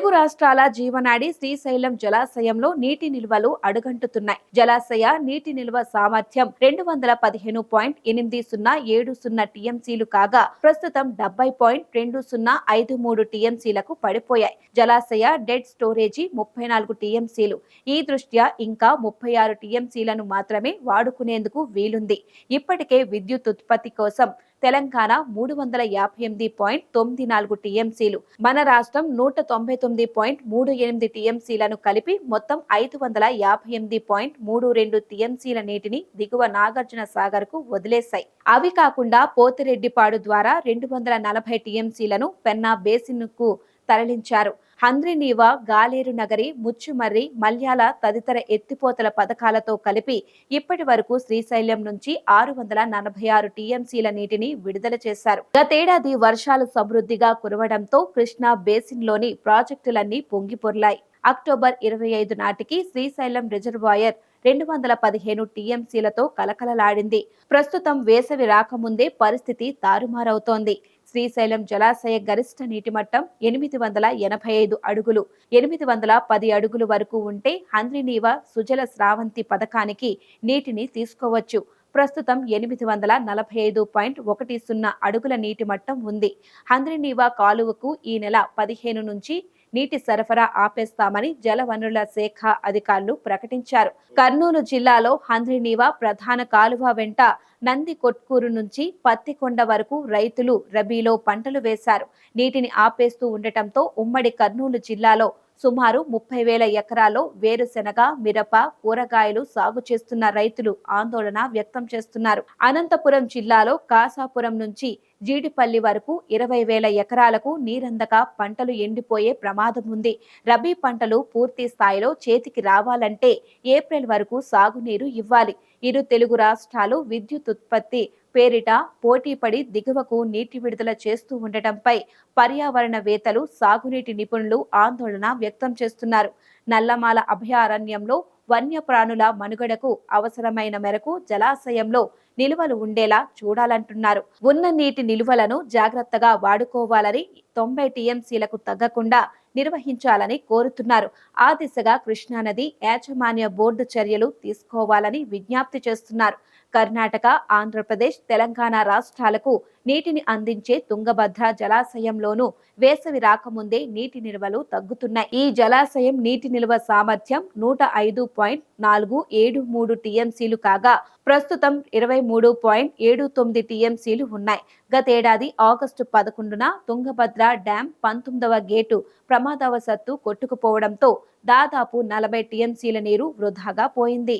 తెలుగు రాష్ట్రాల జీవనాడి శ్రీశైలం జలాశయంలో నీటి నిల్వలు అడుగంటుతున్నాయి. జలాశయ నీటి నిల్వ సామర్థ్యం రెండు వందల పదిహేను పాయింట్ ఎనిమిది సున్నా ఏడు సున్నా టీఎంసీలు కాగా ప్రస్తుతం డెబ్బై పాయింట్ రెండు సున్నా ఐదు మూడు టీఎంసీలకు పడిపోయాయి. జలాశయ డెడ్ స్టోరేజీ ముప్పై నాలుగు టీఎంసీలు. ఈ దృష్ట్యా ఇంకా ముప్పై ఆరు టీఎంసీలను మాత్రమే వాడుకునేందుకు వీలుంది. ఇప్పటికే విద్యుత్ ఉత్పత్తి కోసం తెలంగాణ మూడు వందల యాభై ఎనిమిది పాయింట్ తొమ్మిది నాలుగు టీఎంసీలు. మన రాష్ట్రం నూట తొంభై తొమ్మిది పాయింట్ మూడు ఎనిమిది టీఎంసీలను కలిపి మొత్తం ఐదు వందల యాభై ఎనిమిది పాయింట్ మూడు రెండు టీఎంసీల నీటిని దిగువ నాగార్జున సాగర్కు వదిలేశాయి. అవి కాకుండా పోతిరెడ్డిపాడు ద్వారా రెండు వందల నలభై టీఎంసీలను పెన్నా బేసిన్కు తరలించారు. హంద్రినీవా గాలేరు నగరి ముచ్చుమర్రి మల్యాల తదితర ఎత్తిపోతల పథకాలతో కలిపి ఇప్పటి వరకు శ్రీశైలం నుంచి ఆరు వందల నలభై ఆరు టీఎంసీల నీటిని విడుదల చేశారు. గతేడాది వర్షాలు సమృద్ధిగా కురవడంతో కృష్ణా బేసిన్లోని ప్రాజెక్టులన్నీ పొంగిపొర్లాయి. అక్టోబర్ ఇరవై ఐదు నాటికి శ్రీశైలం రిజర్వాయర్ రెండు వందల పదిహేను టీఎంసీలతో కలకలలాడింది. ప్రస్తుతం వేసవి రాకముందే పరిస్థితి తారుమారవుతోంది. శ్రీశైలం జలాశయ గరిష్ట నీటి మట్టం ఎనిమిది వందల ఎనభై ఐదు అడుగులు. ఎనిమిది వందల పది అడుగులు వరకు ఉంటే హంద్రినీవ సుజల స్రావంతి పథకానికి నీటిని తీసుకోవచ్చు. ప్రస్తుతం ఎనిమిది వందల నలభై ఐదు పాయింట్ ఒకటి సున్నా అడుగుల నీటి మట్టం ఉంది. హంద్రినీవా కాలువకు ఈ నెల పదిహేను నుంచి నీటి సరఫరా ఆపేస్తామని జలవనరుల శాఖ అధికారులు ప్రకటించారు. కర్నూలు జిల్లాలో హంద్రినీవా ప్రధాన కాలువ వెంట నంది కొట్కూరు నుంచి పత్తికొండ వరకు రైతులు రబీలో పంటలు వేశారు. నీటిని ఆపేస్తూ ఉండటంతో ఉమ్మడి కర్నూలు జిల్లాలో సుమారు ముప్పై వేల ఎకరాల్లో వేరుశెనగ మిరప కూరగాయలు సాగు చేస్తున్న రైతులు ఆందోళన వ్యక్తం చేస్తున్నారు. అనంతపురం జిల్లాలో కాసాపురం నుంచి జీడిపల్లి వరకు ఇరవై వేల ఎకరాలకు నీరందక పంటలు ఎండిపోయే ప్రమాదం ఉంది. రబీ పంటలు పూర్తి స్థాయిలో చేతికి రావాలంటే ఏప్రిల్ వరకు సాగునీరు ఇవ్వాలి. ఇరు తెలుగు రాష్ట్రాలు విద్యుత్ ఉత్పత్తి పేరిట పోటీపడి దిగువకు నీటి విడుదల చేస్తూ ఉండటంపై పర్యావరణవేత్తలు సాగునీటి నిపుణులు ఆందోళన వ్యక్తం చేస్తున్నారు. నల్లమాల అభయారణ్యంలో వన్యప్రాణుల మనుగడకు అవసరమైన మేరకు జలాశయంలో నిలువలు ఉండేలా చూడాలంటున్నారు. ఉన్న నీటి నిలువలను జాగ్రత్తగా వాడుకోవాలని తొంభై టీఎంసీలకు తగ్గకుండా నిర్వహించాలని కోరుతున్నారు. ఆ దిశగా కృష్ణానది యాజమాన్య బోర్డు చర్యలు తీసుకోవాలని విజ్ఞప్తి చేస్తున్నారు. కర్ణాటక ఆంధ్రప్రదేశ్ తెలంగాణ రాష్ట్రాలకు నీటిని అందించే తుంగభద్ర జలాశయంలోనూ వేసవి రాకముందే నీటి నిల్వలు తగ్గుతున్నాయి. ఈ జలాశయం నీటి నిల్వ సామర్థ్యం నూట ఐదు పాయింట్ నాలుగు ఏడు మూడు టీఎంసీలు కాగా ప్రస్తుతం ఇరవై మూడు పాయింట్ ఏడు తొమ్మిది టీఎంసీలు ఉన్నాయి. గతేడాది ఆగస్టు పదకొండున తుంగభద్ర డ్యాం పంతొమ్మిదవ గేటు ప్రమాదవశత్తు కొట్టుకుపోవడంతో దాదాపు నలభై టీఎంసీల నీరు వృధాగా పోయింది.